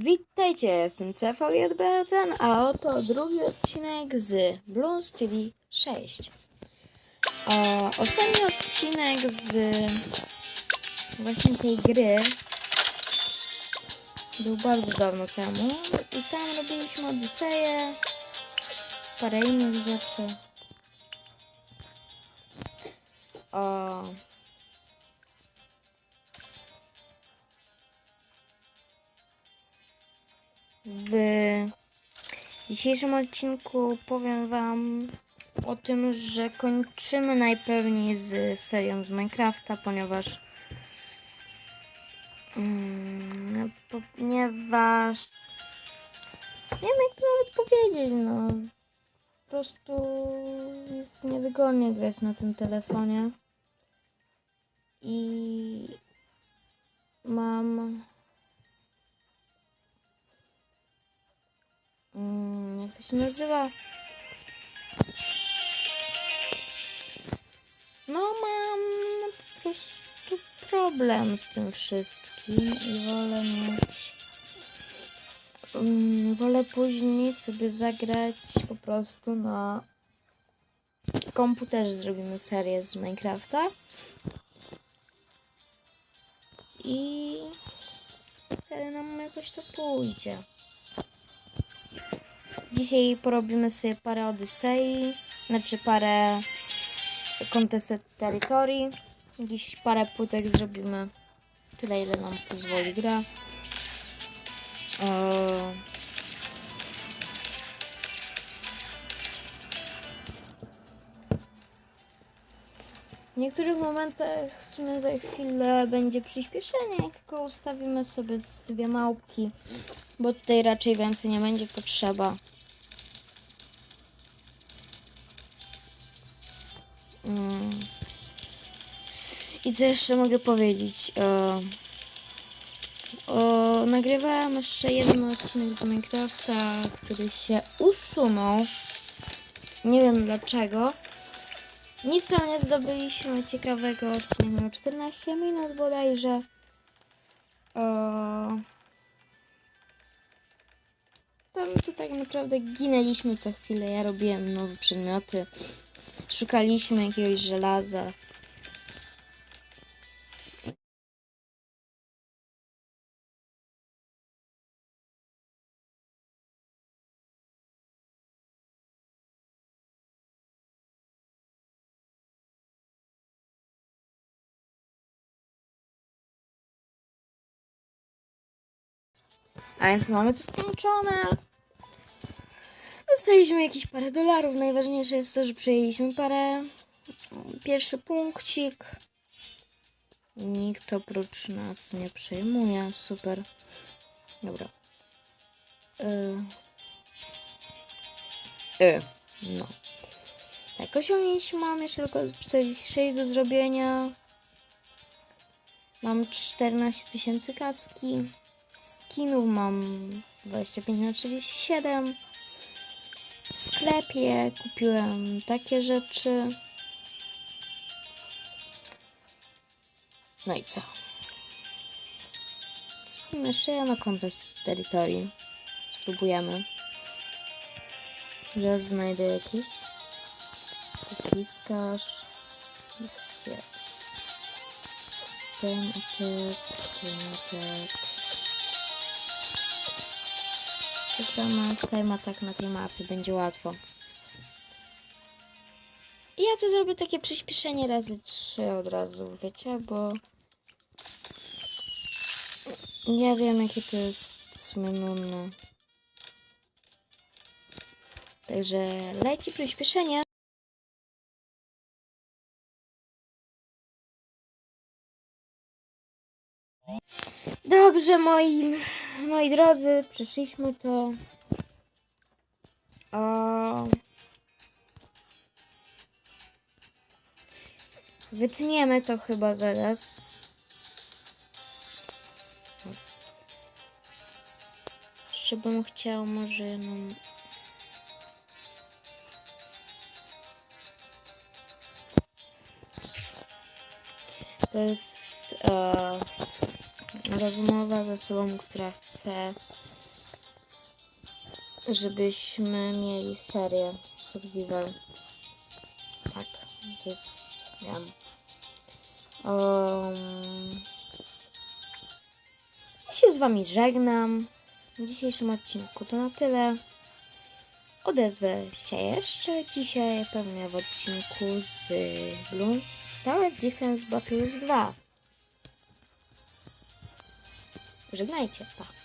Witajcie, jestem CV1BR10, a oto drugi odcinek z Bloons, czyli 6. O, ostatni odcinek z właśnie tej gry był bardzo dawno temu i tam robiliśmy Odyseję, parę innych rzeczy. O, W dzisiejszym odcinku powiem Wam o tym, że kończymy najpewniej z serią z Minecrafta, ponieważ mm, ponieważ nie wiem jak to nawet powiedzieć, no. Po prostu jest niewygodnie grać na tym telefonie. I mam się nazywa? No mam po prostu problem z tym wszystkim i wolę mieć... Mm, wolę później sobie zagrać po prostu na komputerze zrobimy serię z Minecrafta. I wtedy nam jakoś to pójdzie. Dzisiaj porobimy sobie parę Odysei, znaczy parę Contested Territory. Jakieś parę płytek zrobimy. Tyle, ile nam pozwoli gra. Eee, W niektórych momentach w sumie za chwilę będzie przyspieszenie, tylko ustawimy sobie z dwie małpki, bo tutaj raczej więcej nie będzie potrzeba. I co jeszcze mogę powiedzieć? O, nagrywałem jeszcze jeden odcinek z Minecrafta, który się usunął. Nie wiem dlaczego. Nic tam nie zdobyliśmy ciekawego. Odcinek miał 14 minut bodajże. O... Tam to tak naprawdę ginęliśmy co chwilę. Ja robiłem nowe przedmioty. Szukaliśmy jakiegoś żelaza. A więc mamy to skończone. Dostaliśmy jakieś parę dolarów. Najważniejsze jest to, że przejęliśmy parę. Pierwszy punkcik. Nikt oprócz nas nie przejmuje. Super. Dobra. Y. Y. No. Tak, osiągnięć mam jeszcze tylko 46 do zrobienia. Mam 14 tysięcy kaski. Skinów mam 25 na 37. Sklepie kupiłem takie rzeczy. No i co? Zrobimy jeszcze na Contest Territory. Spróbujemy. Zaraz znajdę jakiś. Wciskarz. Jest, jest. Ten attack, ten attack. Zagramy Time tak na tej mapie, będzie łatwo. I ja tu zrobię takie przyspieszenie razy trzy od razu, wiecie, bo ja wiem jakie to jest nudne. Także leci przyspieszenie. Dobrze, moi, moi drodzy, przeszliśmy to. O... Wytniemy to chyba zaraz. Jeszcze bym chciał może jedną... To jest... E... rozmowa z osobą, która chce, żebyśmy mieli serię Survival. Tak, to jest. Um, ja się z wami żegnam. W dzisiejszym odcinku to na tyle. Odezwę się jeszcze dzisiaj pewnie w odcinku z Bloons Tower Defense Battles 2. Żegnajcie, pa.